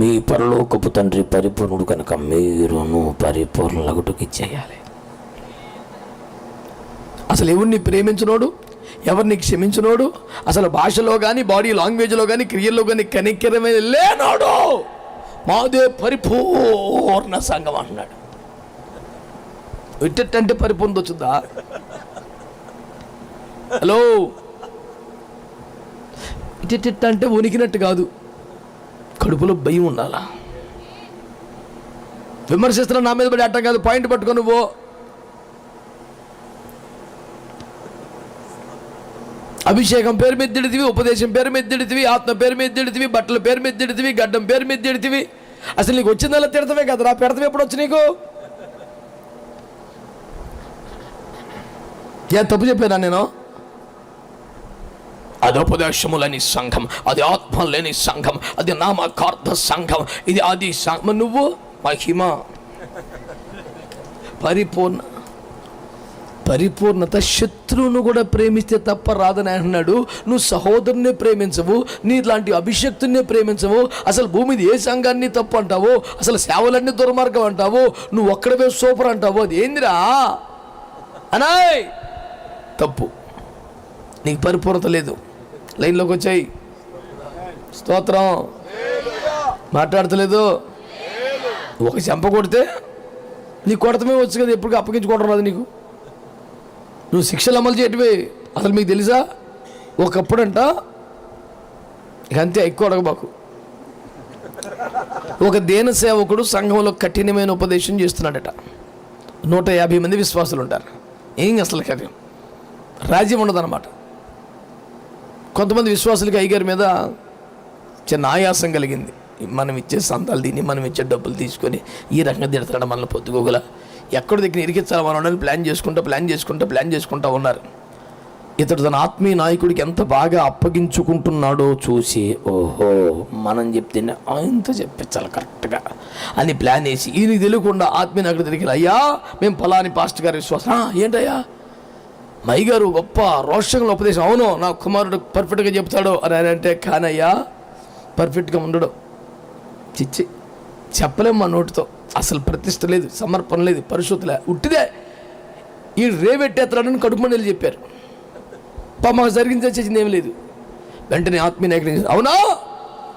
మీ పరలోకపు తండ్రి పరిపూర్ణుడు కనుక మీరును పరిపూర్ణలగుటకి చేయాలి అసలు ఎవరిని ప్రేమించినోడు? ఎవరిని క్షమించినోడు? అసలు భాషలో కానీ బాడీ లాంగ్వేజ్లో కానీ క్రియల్లో కానీ కనికరమే లేనాడు. మాదే పరిపూర్ణ సంఘం అంటున్నాడు. ఇట్టంటే పరిపూర్ణ వచ్చిందా? హలో? ఇట్ట అంటే ఉనికినట్టు కాదు. కడుపులో భయం ఉండాలా? విమర్శిస్తున్న నా మీద పడి అట్టం కాదు పాయింట్ పట్టుకొని పో. అభిషేకం పేరు మీద తిడితివి ఉపదేశం పేరు మీద తిడితివి ఆత్మ పేరు మీద తిడితివి బట్టల పేరు మీద తిడితివి గడ్డం పేరు మీద తిడితివి. అసలు నీకు వచ్చిందల్లా తిడతవే కదరా పెడతవి ఎప్పుడు వచ్చి నీకు? ఏ తప్పు చెప్పానా నేను? అది ఉపదేశము లేని సంఘం అది ఆత్మ లేని సంఘం అది నామకార్థ సంఘం ఇది అది సంఘం. నువ్వు? మహిమ. పరిపూర్ణ. పరిపూర్ణత శత్రువును కూడా ప్రేమిస్తే తప్ప రాదని అంటున్నాడు. నువ్వు సహోదరుని ప్రేమించవు నీ ఇలాంటి అభిషక్తుని ప్రేమించవు అసలు భూమిది ఏ సంఘాన్ని తప్పు అంటావు అసలు సేవలన్నీ దుర్మార్గం అంటావు నువ్వు ఒక్కడవే సూపర్ అంటావు అది ఏందిరా? అనాయ్! తప్పు. నీకు పరిపూర్ణత లేదు. లైన్లోకి వచ్చాయి. స్తోత్రం. మాట్లాడతలేదు. ఒక చెంప కొడితే నీ కొడతమే వచ్చు కదా ఎప్పుడు అప్పగించుకోవడం రాదు నీకు. నువ్వు శిక్షలు అమలు చేయటమే అసలు మీకు తెలుసా? ఒకప్పుడంట అంతే ఎక్కువ అడగబాకు ఒక దేన సేవకుడు సంఘంలో కఠినమైన ఉపదేశం చేస్తున్నాడట. నూట యాభై మంది విశ్వాసులు ఉంటారు. ఏం అసలు కార్యం? రాజ్యం ఉండదన్నమాట. కొంతమంది విశ్వాసులకి అయ్యగారి మీద చిన్న ఆయాసం కలిగింది. మనం ఇచ్చే సంతాలు తిని మనం ఇచ్చే డబ్బులు తీసుకొని ఈ రకంగా తిడతాడు మనల్ని పొద్దుగోగల. ఎక్కడ దగ్గర ఇరికించాలి మనం ప్లాన్ చేసుకుంటూ ప్లాన్ చేసుకుంటూ ప్లాన్ చేసుకుంటూ ఉన్నారు. ఇతడు తన ఆత్మీయ నాయకుడికి ఎంత బాగా అప్పగించుకుంటున్నాడో చూసి ఓహో మనం చెప్తేనే ఆయనతో చెప్పించాలి కరెక్ట్గా అని ప్లాన్ వేసి ఈయనకి తెలియకుండా ఆత్మీయ నాయకుడు తిరిగి అయ్యా మేము ఫలాని పాస్ట్ గారి విశ్వాసం. ఏంటయ్యా? గారు గొప్ప రోషంగా ఉపదేశం. అవును నా కుమారుడు పర్ఫెక్ట్గా చెప్తాడు. అని ఆయన అంటే కానయ్యా పర్ఫెక్ట్గా ఉండడు. చిచ్చి చెప్పలేం మా నోటితో. అసలు ప్రతిష్ట లేదు సమర్పణ లేదు పరిశుద్ధులే ఉట్టిదే. ఈ రేవెట్టేస్తాడని కడుపుమండలు చెప్పారు. పా మాకు జరిగింది చేసింది ఏం లేదు. వెంటనే ఆత్మీయ నాయకుడు అవునా?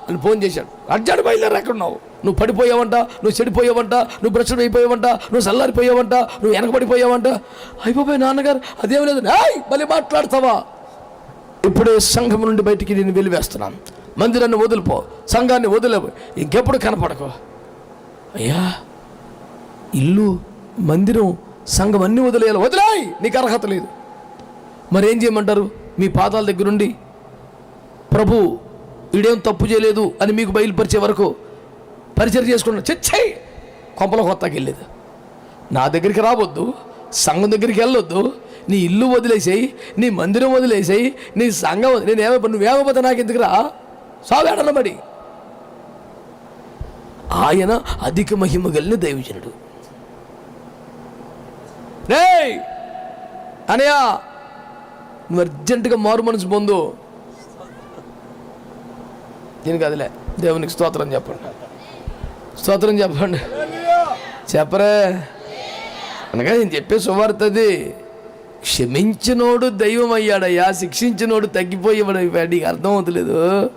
అని ఫోన్ చేశాడు. అర్జాడు బయలుదేరి ఎక్కడ ఉన్నావు నువ్వు పడిపోయావంట నువ్వు చెడిపోయావంట నువ్వు బ్రష్లు అయిపోయావంట నువ్వు చల్లారిపోయావంట నువ్వు వెనకబడిపోయావంట అయిపోయి నాన్నగారు అదేం లేదు. మళ్ళీ మాట్లాడతావా? ఇప్పుడే సంఘం నుండి బయటికి నేను వెలివేస్తున్నాను మందిరాన్ని వదిలిపో సంఘాన్ని వదిలేవు. ఇంకెప్పుడు కనపడకు. అయ్యా ఇల్లు మందిరం సంఘం అన్నీ వదిలేయాలి. వదిలాయి నీకు అర్హత లేదు. మరేం చేయమంటారు? మీ పాదాల దగ్గరుండి ప్రభు వీడేం తప్పు చేయలేదు అని మీకు బయలుపరిచే వరకు పరిచయం చేసుకుంటున్నా చచ్చాయి కొంపల కొత్తకి వెళ్ళేది నా దగ్గరికి రావద్దు సంఘం దగ్గరికి వెళ్ళొద్దు నీ ఇల్లు వదిలేసేయి నీ మందిరం వదిలేసేయి నీ సంఘం నేను నేను నువ్వు నువ్వేమైపోతే నాకు ఎందుకురా మరి ఆయన అధిక మహిమ కలిగిన దైవజనుడు. రే అనయ్య నువ్వు అర్జెంటుగా మారు మనసు పొందు. దీనికి అదిలే. దేవునికి స్తోత్రం చెప్పండి. స్తోత్రం చెప్పండి. చెప్పరే. అనగా నేను చెప్పే శుభార్తది క్షమించినోడు దైవం అయ్యాడయ్యా శిక్షించినోడు తగ్గిపోయేవాడు అర్థం అవుతలేదు.